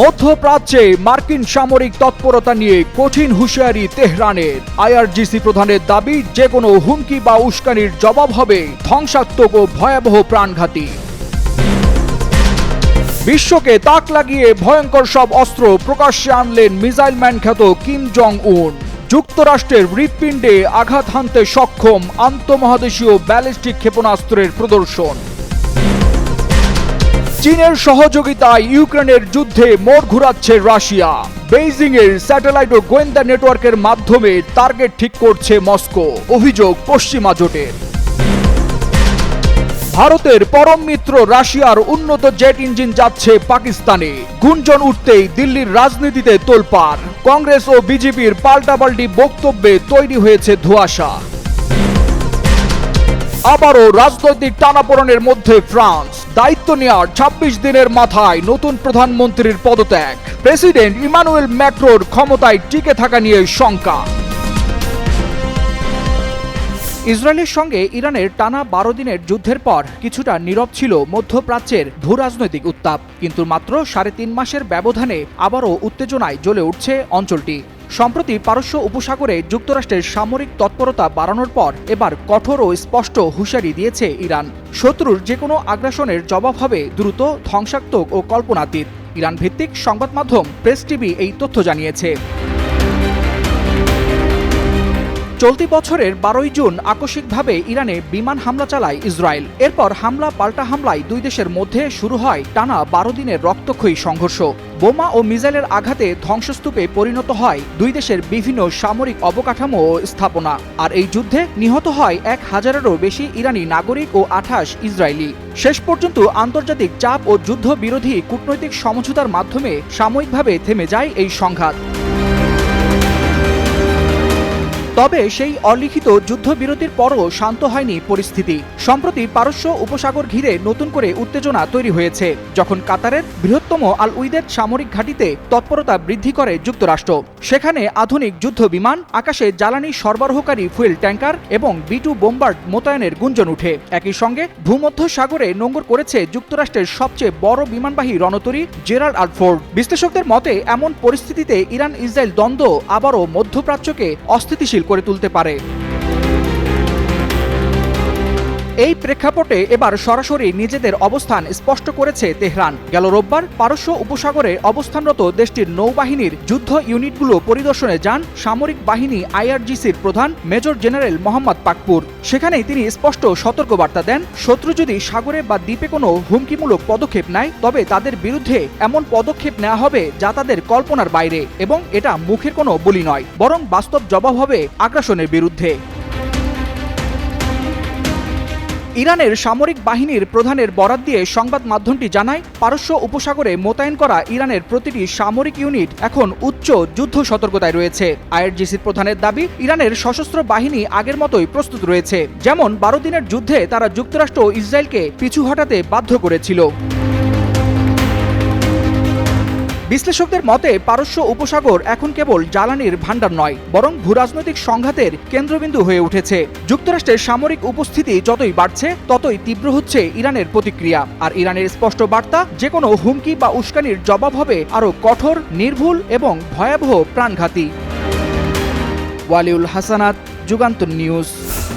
মধ্যপ্রাচ্যে মার্কিন সামরিক তৎপরতা নিয়ে কঠিন হুঁশিয়ারি তেহরানের। আইআরজিসি প্রধানের দাবি যে কোনো হুমকি বা উস্কানির জবাব হবে ধ্বংসাত্মক ও ভয়াবহ প্রাণঘাতী। বিশ্বকে তাক লাগিয়ে ভয়ঙ্কর সব অস্ত্র প্রকাশ্যে আনলেন মিসাইল ম্যান খ্যাত কিম জং উন যুক্তরাষ্ট্রের হৃৎপিণ্ডে আঘাত হানতে সক্ষম আন্তঃমহাদেশীয় ব্যালিস্টিক ক্ষেপণাস্ত্রের প্রদর্শন। চীনের সহযোগিতায় ইউক্রেনের যুদ্ধে মোড় ঘুরাচ্ছে রাশিয়া। বেইজিং এর স্যাটেলাইট ও গোয়েন্দা নেটওয়ার্কের মাধ্যমে টার্গেট ঠিক করছে মস্কো। অভিযোগ পশ্চিমা জোটের। ভারতের পরম মিত্র রাশিয়ার উন্নত জেট ইঞ্জিন যাচ্ছে পাকিস্তানে। গুঞ্জন উঠতেই দিল্লির রাজনীতিতে তোলপাড়। কংগ্রেস ও বিজেপির পাল্টাপাল্টি বক্তব্যে তৈরি হয়েছে ধোঁয়াশা। আবারও রাজনৈতিক টানাপোড়েনের মধ্যে ফ্রান্স। দায়িত্ব নেওয়ার ২৬ দিনের মাথায় নতুন প্রধানমন্ত্রীর পদত্যাগ। প্রেসিডেন্ট ইমানুয়েল ম্যাক্রোর ক্ষমতায় টিকে থাকা নিয়ে শঙ্কা। ইসরায়েলের সঙ্গে ইরানের টানা বারো দিনের যুদ্ধের পর কিছুটা নীরব ছিল মধ্যপ্রাচ্যের ভূ রাজনৈতিক উত্তাপ। কিন্তু মাত্র সাড়ে তিন মাসের ব্যবধানে আবারও উত্তেজনায় জ্বলে উঠছে অঞ্চলটি। সম্প্রতি পারস্য উপসাগরে যুক্তরাষ্ট্রের সামরিক তৎপরতা বাড়ানোর পর এবার কঠোর ও স্পষ্ট হুঁশিয়ারি দিয়েছে ইরান। শত্রুর যে কোনো আগ্রাসনের জবাব হবে দ্রুত, ধ্বংসাত্মক ও কল্পনাতীত। ইরান ভিত্তিক সংবাদ মাধ্যম প্রেস টিভি এই তথ্য জানিয়েছে। চলতি বছরের বারোই জুন আকস্মিকভাবে ইরানে বিমান হামলা চালায় ইসরায়েল। এরপর হামলা পাল্টা হামলায় দুই দেশের মধ্যে শুরু হয় টানা বারো দিনের রক্তক্ষয়ী সংঘর্ষ। বোমা ও মিসাইলের আঘাতে ধ্বংসস্তূপে পরিণত হয় দুই দেশের বিভিন্ন সামরিক অবকাঠামো ও স্থাপনা। আর এই যুদ্ধে নিহত হয় এক হাজারেরও বেশি ইরানি নাগরিক ও আঠাশ ইসরায়েলি। শেষ পর্যন্ত আন্তর্জাতিক চাপ ও যুদ্ধ বিরোধী কূটনৈতিক সমঝোতার মাধ্যমে সাময়িকভাবে থেমে যায় এই সংঘাত। তবে সেই অলিখিত যুদ্ধবিরতির পরও শান্ত হয়নি পরিস্থিতি। সম্প্রতি পারস্য উপসাগর ঘিরে নতুন করে উত্তেজনা তৈরি হয়েছে, যখন কাতারের বৃহত্তম আল উইদের সামরিক ঘাঁটিতে তৎপরতা বৃদ্ধি করে যুক্তরাষ্ট্র। সেখানে আধুনিক যুদ্ধ বিমান আকাশে জ্বালানি সরবরাহকারী ফুয়েল ট্যাঙ্কার এবং বিটু বোম্বার্ড মোতায়েনের গুঞ্জন উঠে। একই সঙ্গে ভূমধ্য সাগরে নোঙ্গর করেছে যুক্তরাষ্ট্রের সবচেয়ে বড় বিমানবাহী রণতরী জেরাল্ড আলফোর্ড বিশ্লেষকদের মতে, এমন পরিস্থিতিতে ইরান ইসরায়েল দ্বন্দ্ব আবারও মধ্যপ্রাচ্যকে অস্থিতিশীল করে তুলতে পারে। এই প্রেক্ষাপটে এবার সরাসরি নিজেদের অবস্থান স্পষ্ট করেছে তেহরান। গেল রোববার পারস্য উপসাগরে অবস্থানরত দেশটির নৌবাহিনীর যুদ্ধ ইউনিটগুলো পরিদর্শনে যান সামরিক বাহিনী আইআরজিসির প্রধান মেজর জেনারেল মোহাম্মদ পাকপুর। সেখানেই তিনি স্পষ্ট সতর্কবার্তা দেন, শত্রু যদি সাগরে বা দ্বীপে কোনো হুমকিমূলক পদক্ষেপ নেয়, তবে তাদের বিরুদ্ধে এমন পদক্ষেপ নেওয়া হবে যা তাদের কল্পনার বাইরে, এবং এটা মুখের কোনো বলি নয়, বরং বাস্তব জবাব হবে আগ্রাসনের বিরুদ্ধে। ইরানের সামরিক বাহিনীর প্রধানের বরাত দিয়ে সংবাদ মাধ্যমটি জানায়, পারস্য উপসাগরে মোতায়েন করা ইরানের প্রতিটি সামরিক ইউনিট এখন উচ্চ যুদ্ধ সতর্কতায় রয়েছে। আইআরজিসির প্রধানের দাবি, ইরানের সশস্ত্র বাহিনী আগের মতোই প্রস্তুত রয়েছে। যেমন, বারো দিনের যুদ্ধে তারা যুক্তরাষ্ট্র ও ইসরায়েলকে পিছু হটাতে বাধ্য করেছিল। বিশ্লেষকদের মতে, পারস্য উপসাগর এখন কেবল জ্বালানির ভাণ্ডার নয়, বরং ভূরাজনৈতিক সংঘাতের কেন্দ্রবিন্দু হয়ে উঠেছে। যুক্তরাষ্ট্রের সামরিক উপস্থিতি যতই বাড়ছে, ততই তীব্র হচ্ছে ইরানের প্রতিক্রিয়া। আর ইরানের স্পষ্ট বার্তা যে কোনো হুমকি বা উস্কানির জবাব হবে আরও কঠোর, নির্ভুল এবং ভয়াবহ প্রাণঘাতী। ওয়ালিউল হাসানাত, যুগান্তর নিউজ।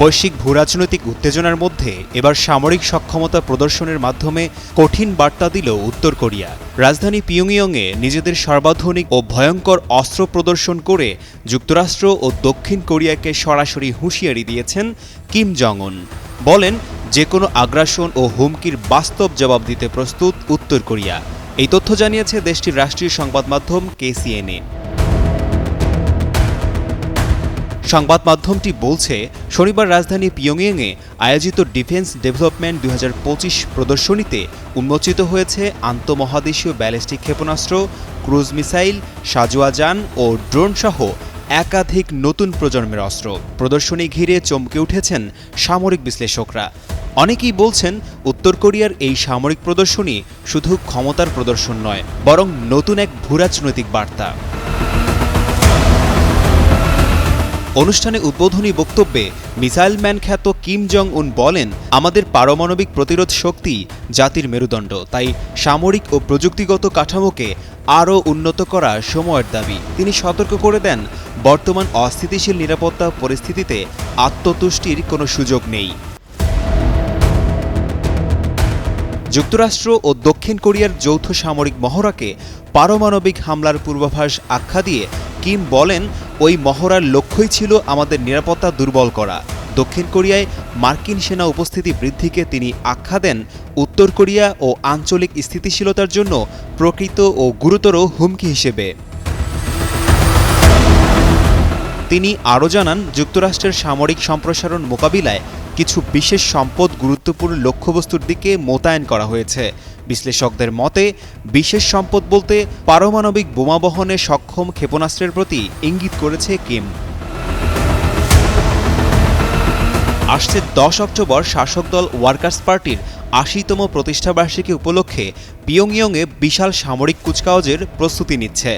বৈশ্বিক ভূরাজনৈতিক উত্তেজনার মধ্যে এবার সামরিক সক্ষমতা প্রদর্শনের মাধ্যমে কঠিন বার্তা দিল উত্তর কোরিয়া। রাজধানী পিয়ংইয়ংয়ে নিজেদের সর্বাধুনিক ও ভয়ঙ্কর অস্ত্র প্রদর্শন করে যুক্তরাষ্ট্র ও দক্ষিণ কোরিয়াকে সরাসরি হুঁশিয়ারি দিয়েছেন কিম জং উন বলেন যে কোনো আগ্রাসন ও হুমকির বাস্তব জবাব দিতে প্রস্তুত উত্তর কোরিয়া। এই তথ্য জানিয়েছে দেশটির রাষ্ট্রীয় সংবাদ মাধ্যম কেসিএনএ সংবাদ মাধ্যমটি বলছে, শনিবার রাজধানী পিয়ংইয়ংয়ে আয়োজিত ডিফেন্স ডেভেলপমেন্ট দু হাজার পঁচিশ প্রদর্শনীতে উন্মোচিত হয়েছে আন্তঃমহাদেশীয় ব্যালিস্টিক ক্ষেপণাস্ত্র, ক্রুজ মিসাইল, সাজোয়া যান ও ড্রোন সহ একাধিক নতুন প্রজন্মের অস্ত্র। প্রদর্শনী ঘিরে চমকে উঠেছেন সামরিক বিশ্লেষকরা। অনেকেই বলছেন, উত্তর কোরিয়ার এই সামরিক প্রদর্শনী শুধু ক্ষমতার প্রদর্শন নয়, বরং নতুন এক ভূরাজনৈতিক বার্তা। অনুষ্ঠানে উদ্বোধনী বক্তব্যে মিসাইল ম্যান খ্যাত কিম জং উন বলেন, আমাদের পারমাণবিক প্রতিরোধ শক্তি জাতির মেরুদণ্ড, তাই সামরিক ও প্রযুক্তিগত কাঠামোকে আরও উন্নত করা সময়ের দাবি। তিনি সতর্ক করে দেন, বর্তমান অস্থিতিশীল নিরাপত্তা পরিস্থিতিতে আত্মতুষ্টির কোনো সুযোগ নেই। যুক্তরাষ্ট্র ও দক্ষিণ কোরিয়ার যৌথ সামরিক মহড়াকে পারমাণবিক হামলার পূর্বাভাস আখ্যা দিয়ে কিম বলেন ওই মহড়ার লক্ষ্যই ছিল আমাদের নিরাপত্তা দুর্বল করা। দক্ষিণ কোরিয়ায় মার্কিন সেনা উপস্থিতি বৃদ্ধিকে তিনি আখ্যা দেন, উত্তর কোরিয়া ও আঞ্চলিক স্থিতিশীলতার জন্য প্রকৃত ও গুরুতর হুমকি হিসেবে। তিনি আরও জানান, যুক্তরাষ্ট্রের সামরিক সম্প্রসারণ মোকাবিলায় কিছু বিশেষ সম্পদ গুরুত্বপূর্ণ লক্ষ্যবস্তুর দিকে মোতায়েন করা হয়েছে। বিশ্লেষকদের মতে, বিশেষ সম্পদ বলতে পারমাণবিক বোমা বহনে সক্ষম ক্ষেপণাস্ত্রের প্রতি ইঙ্গিত করেছে কিম। আসছে দশ অক্টোবর শাসক দল ওয়ার্কার্স পার্টির আশিতম প্রতিষ্ঠাবার্ষিকী উপলক্ষে পিয়ংইয়ংয়ে বিশাল সামরিক কুচকাওয়াজের প্রস্তুতি নিচ্ছে।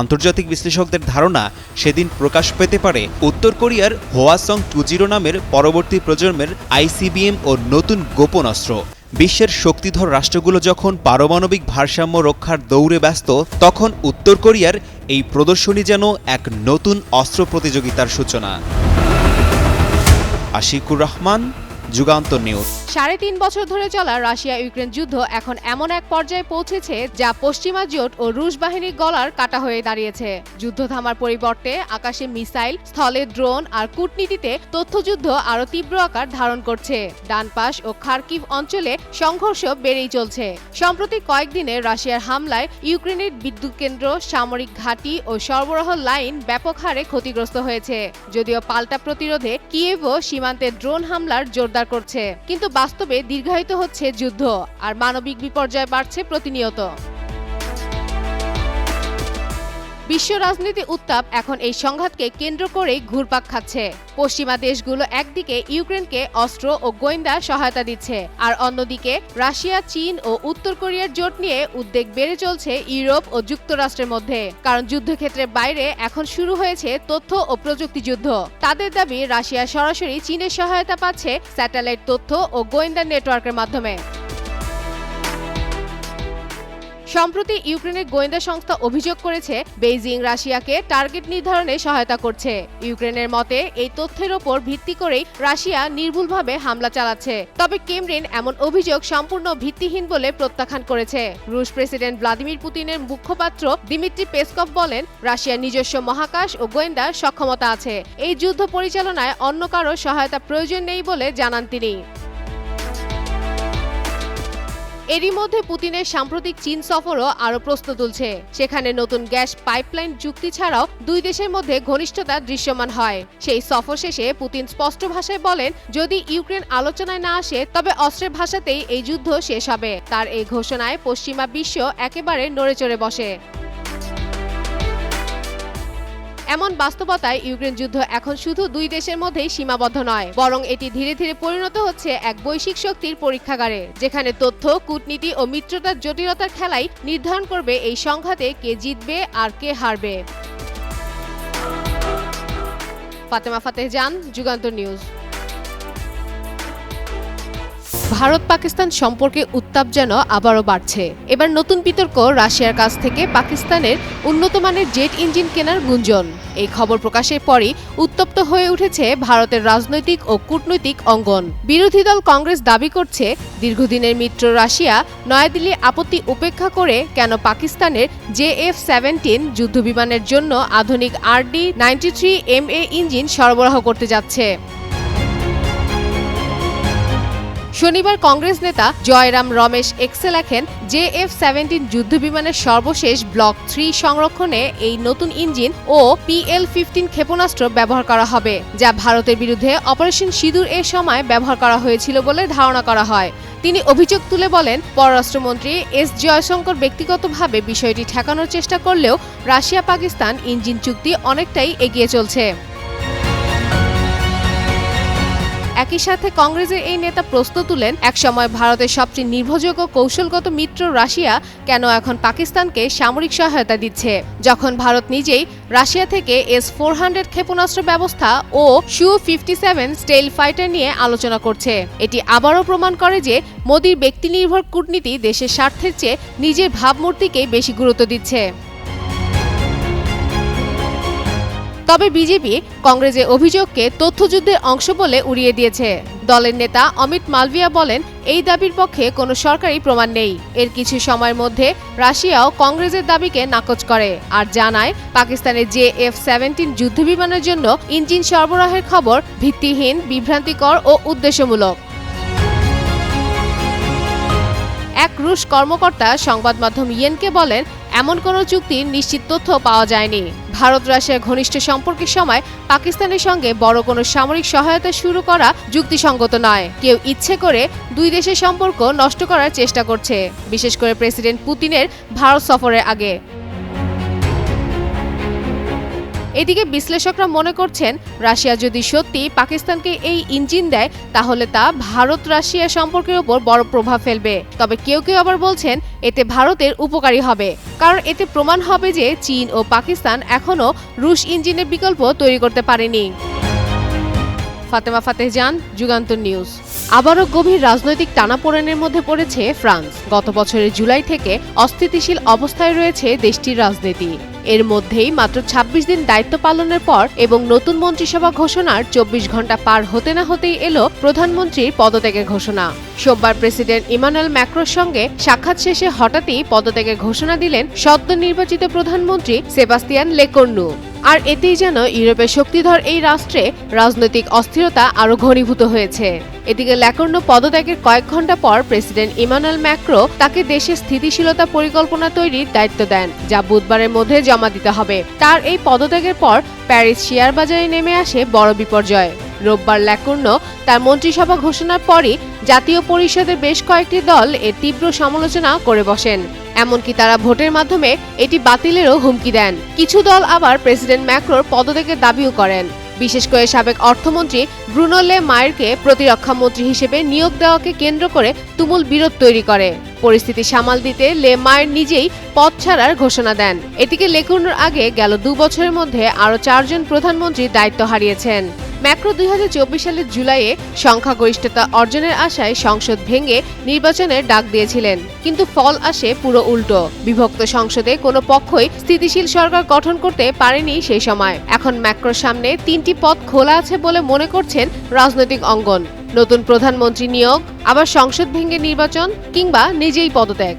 আন্তর্জাতিক বিশ্লেষকদের ধারণা, সেদিন প্রকাশ পেতে পারে উত্তর কোরিয়ার হোয়াসং টু জিরো নামের পরবর্তী প্রজন্মের আইসিবিএম ও নতুন গোপন অস্ত্র। বিশ্বের শক্তিধর রাষ্ট্রগুলো যখন পারমাণবিক ভারসাম্য রক্ষার দৌড়ে ব্যস্ত, তখন উত্তর কোরিয়ার এই প্রদর্শনী যেন এক নতুন অস্ত্র প্রতিযোগিতার সূচনা। আশিকুর রহমান যুগান্তর নিউজ। সাড়ে তিন বছর ধরে চলা রাশিয়া ইউক্রেন যুদ্ধ এখন এমন এক পর্যায়ে পৌঁছেছে যা পশ্চিমা জোট ও রুশ বাহিনীর গলার কাটা হয়ে দাঁড়িয়েছে। যুদ্ধ থামার পরিবর্তে আকাশে মিসাইল, স্থলে ড্রোন আর কূটনীতিতে তথ্যযুদ্ধ আরও তীব্র আকার ধারণ করছে। ডানপাস ও খার্কিভ অঞ্চলে সংঘর্ষ বেড়েই চলছে। সম্প্রতি কয়েকদিনে রাশিয়ার হামলায় ইউক্রেনের বিদ্যুৎ কেন্দ্র, সামরিক ঘাঁটি ও সরবরাহ লাইন ব্যাপক হারে ক্ষতিগ্রস্ত হয়েছে। যদিও পাল্টা প্রতিরোধে কিয়েভও সীমান্তে ড্রোন হামলার জোরদার করছে। কিন্তু বাস্তবে দীর্ঘায়িত হচ্ছে যুদ্ধ আর মানবিক বিপর্যয় বাড়ছে প্রতিনিয়ত। বিশ্ব রাজনীতি উত্তাপ এখন এই সংঘাতকে কেন্দ্র করেই ঘুরপাক খাচ্ছে। পশ্চিমা দেশগুলো একদিকে ইউক্রেনকে অস্ত্র ও গোয়েন্দা সহায়তা দিচ্ছে, আর অন্যদিকে রাশিয়া, চীন ও উত্তর কোরিয়ার জোট নিয়ে উদ্বেগ বেড়ে চলছে ইউরোপ ও যুক্তরাষ্ট্রের মধ্যে। কারণ যুদ্ধক্ষেত্রের বাইরে এখন শুরু হয়েছে তথ্য ও প্রযুক্তি যুদ্ধ। তাদের দাবি, রাশিয়া সরাসরি চীনের সহায়তা পাচ্ছে স্যাটেলাইট তথ্য ও গোয়েন্দা নেটওয়ার্কের মাধ্যমে। সম্প্রতি ইউক্রেনের গোয়েন্দা সংস্থা অভিযোগ করেছে, বেইজিং রাশিয়াকে টার্গেট নির্ধারণে সহায়তা করছে। ইউক্রেনের মতে, এই তথ্যের ওপর ভিত্তি করেই রাশিয়া নির্ভুলভাবে হামলা চালাচ্ছে। তবে কেমরিন এমন অভিযোগ সম্পূর্ণ ভিত্তিহীন বলে প্রত্যাখ্যান করেছে। রুশ প্রেসিডেন্ট ভ্লাদিমির পুতিনের মুখপাত্র দিমিত্রি পেসকভ বলেন, রাশিয়ার নিজস্ব মহাকাশ ও গোয়েন্দা সক্ষমতা আছে। এই যুদ্ধ পরিচালনায় অন্য কারও সহায়তা প্রয়োজন নেই বলে জানান তিনি। এরই মধ্যে পুতিনের সাম্প্রতিক চীন সফরও আরও প্রশ্ন তুলছে। সেখানে নতুন গ্যাস পাইপলাইন চুক্তি ছাড়াও দুই দেশের মধ্যে ঘনিষ্ঠতা দৃশ্যমান হয়। সেই সফর শেষে পুতিন স্পষ্ট ভাষায় বলেন, যদি ইউক্রেন আলোচনায় না আসে, তবে অস্ত্রের ভাষাতেই এই যুদ্ধ শেষ হবে। তার এই ঘোষণায় পশ্চিমা বিশ্ব একেবারে নড়েচড়ে বসে। এমন বাস্তবতায় ইউক্রেন যুদ্ধ এখন শুধু দুই দেশের মধ্যেই সীমাবদ্ধ নয়, বরং এটি ধীরে ধীরে পরিণত হচ্ছে এক বৈশ্বিক শক্তির পরীক্ষাগারে, যেখানে তথ্য, কূটনীতি ও মিত্রতার জটিলতার খেলাই নির্ধারণ করবে এই সংঘাতে কে জিতবে আর কে হারবে। ফাতেমা ফাতেহ জান, যুগান্তর নিউজ। ভারত পাকিস্তান সম্পর্কে উত্তাপ যেন আবারও বাড়ছে। এবার নতুন বিতর্ক রাশিয়ার কাছ থেকে পাকিস্তানের উন্নত মানের জেট ইঞ্জিন কেনার গুঞ্জন। এই খবর প্রকাশের পরই উত্তপ্ত হয়ে উঠেছে ভারতের রাজনৈতিক ও কূটনৈতিক অঙ্গন। বিরোধী দল কংগ্রেস দাবি করছে, দীর্ঘদিনের মিত্র রাশিয়া নয়াদিল্লির আপত্তি উপেক্ষা করে কেন পাকিস্তানের জে এফ সেভেন্টিন যুদ্ধবিমানের জন্য আধুনিক RD ninety three M A engine সরবরাহ করতে যাচ্ছে। শনিবার কংগ্রেস নেতা জয়রাম রমেশ এক্সে লেখেন, জে এফ সেভেন্টিন যুদ্ধবিমানের সর্বশেষ ব্লক থ্রি সংরক্ষণে এই নতুন ইঞ্জিন ও পিএল ফিফটিন ক্ষেপণাস্ত্র ব্যবহার করা হবে, যা ভারতের বিরুদ্ধে অপারেশন সিঁদুর এর সময় ব্যবহার করা হয়েছিল বলে ধারণা করা হয়। তিনি অভিযোগ তুলে বলেন, পররাষ্ট্রমন্ত্রী এস জয়শঙ্কর ব্যক্তিগতভাবে বিষয়টি ঠেকানোর চেষ্টা করলেও রাশিয়া পাকিস্তান ইঞ্জিন চুক্তি অনেকটাই এগিয়ে চলছে। একই সাথে কংগ্রেসের এই নেতা প্রশ্ন তুলেন একসময় ভারতের সবচেয়ে নির্ভরযোগ্য কৌশলগত মিত্র রাশিয়া কেন এখন পাকিস্তানকে সামরিক সহায়তা দিচ্ছে। যখন ভারত নিজেই রাশিয়া থেকে এস ফোর হান্ড্রেড ক্ষেপণাস্ত্র ব্যবস্থা ও Su fifty seven stealth fighter নিয়ে আলোচনা করছে। এটি আবারও প্রমাণ করে যে মোদীর ব্যক্তিনির্ভর কূটনীতি দেশের স্বার্থের চেয়ে নিজের ভাবমূর্তিকেই বেশি গুরুত্ব দিচ্ছে। তবে বিজেপি কংগ্রেসের অভিযোগকে তথ্যযুদ্ধের অংশ বলে উড়িয়ে দিয়েছে। দলের নেতা অমিত মালভিয়া বলেন, এই দাবির পক্ষে কোনো সরকারি প্রমাণ নেই। এর কিছু সময়ের মধ্যে রাশিয়াও কংগ্রেসের দাবিকে নাকচ করে আর জানায়, পাকিস্তানের জে এফ সেভেন্টিন যুদ্ধবিমানের জন্য ইঞ্জিন সরবরাহের খবর ভিত্তিহীন, বিভ্রান্তিকর ও উদ্দেশ্যমূলক। রুশ কর্মকর্তা সংবাদ মাধ্যম ইয়েনকে বলেন, এমন কোনো চুক্তির নিশ্চিত তথ্য পাওয়া যায়নি। ভারত রাশিয়া ঘনিষ্ঠ সম্পর্কের সময় পাকিস্তানের সঙ্গে বড় কোনো সামরিক সহায়তা শুরু করা যুক্তিসঙ্গত নয়। কেউ ইচ্ছে করে দুই দেশের সম্পর্ক নষ্ট করার চেষ্টা করছে। বিশেষ করে প্রেসিডেন্ট পুতিনের ভারত সফরের আগে। এদিকে বিশ্লেষকরা মনে করছেন, রাশিয়া যদি সত্যি পাকিস্তানকে এই ইঞ্জিন দেয়, তাহলে তা ভারত রাশিয়া সম্পর্কের উপর বড় প্রভাব ফেলবে। তবে কেউ কেউ আবার বলছেন, এতে ভারতের উপকারী হবে। কারণ এতে প্রমাণ হবে যে চীন ও পাকিস্তান এখনও রুশ ইঞ্জিনের বিকল্প তৈরি করতে পারেনি। ফাতেমা ফাতেহজান যুগান্তর নিউজ। আবারও গভীর রাজনৈতিক টানাপোড়েনের মধ্যে পড়েছে ফ্রান্স। গত বছরের জুলাই থেকে অস্থিতিশীল অবস্থায় রয়েছে দেশটির রাজনীতি। এর মধ্যেই মাত্র ২৬ দিন দায়িত্ব পালনের পর এবং নতুন মন্ত্রিসভা ঘোষণার চব্বিশ ঘণ্টা পার হতে না হতেই এলো প্রধানমন্ত্রীর পদত্যাগের ঘোষণা। সোমবার প্রেসিডেন্ট ইমানুয়েল ম্যাক্রোর সঙ্গে সাক্ষাৎ শেষে হঠাৎই পদত্যাগের ঘোষণা দিলেন সদ্য নির্বাচিত প্রধানমন্ত্রী সেবাস্তিয়ান লেকর্নু। আর এতেই যেন ইউরোপের শক্তিধর এই রাষ্ট্রে রাজনৈতিক অস্থিরতা আরও ঘনীভূত হয়েছে। এদিকে ল্যাকর্ণ পদত্যাগের কয়েক ঘণ্টা পর প্রেসিডেন্ট ইমানুয়েল ম্যাক্রো তাকে দেশের স্থিতিশীলতা পরিকল্পনা তৈরির দায়িত্ব দেন, যা বুধবারের মধ্যে জমা দিতে হবে। তার এই পদত্যাগের পর প্যারিস শেয়ার বাজারে নেমে আসে বড় বিপর্যয়। রোববার ল্যাকর্ণ তার মন্ত্রিসভা ঘোষণার পরই জাতীয় পরিষদের বেশ কয়েকটি দল এর তীব্র সমালোচনা করে বসেন। এমনকি তারা ভোটের মাধ্যমে এটি বাতিলেরও হুমকি দেন। কিছু দল আবার প্রেসিডেন্ট ম্যাক্রোর পদত্যাগের দাবিও করেন। বিশেষ করে সাবেক অর্থমন্ত্রী ব্রুনো লে মায়েরকে প্রতিরক্ষা মন্ত্রী হিসেবে নিয়োগ দেওয়াকে কেন্দ্র করে তুমুল বিরোধ তৈরি করে। পরিস্থিতি সামাল দিতে লে মায়ের নিজেই পদ ছাড়ার ঘোষণা দেন। এদিকে লেখুনোর আগে গেল দু বছরের মধ্যে আরও চারজন প্রধানমন্ত্রী দায়িত্ব হারিয়েছেন। ম্যাক্রো দুই হাজার চব্বিশ সালের জুলাইয়ে সংখ্যাগরিষ্ঠতা অর্জনের আশায় সংসদ ভেঙে নির্বাচনের ডাক দিয়েছিলেন। কিন্তু ফল আসে পুরো উল্টো। বিভক্ত সংসদে কোনো পক্ষই স্থিতিশীল সরকার গঠন করতে পারেনি সেই সময়। এখন ম্যাক্রোর সামনে তিনটি পথ খোলা আছে বলে মনে করছেন রাজনৈতিক অঙ্গন। নতুন প্রধানমন্ত্রী নিয়োগ আবার সংসদ ভেঙে নির্বাচন কিংবা নিজেই পদত্যাগ।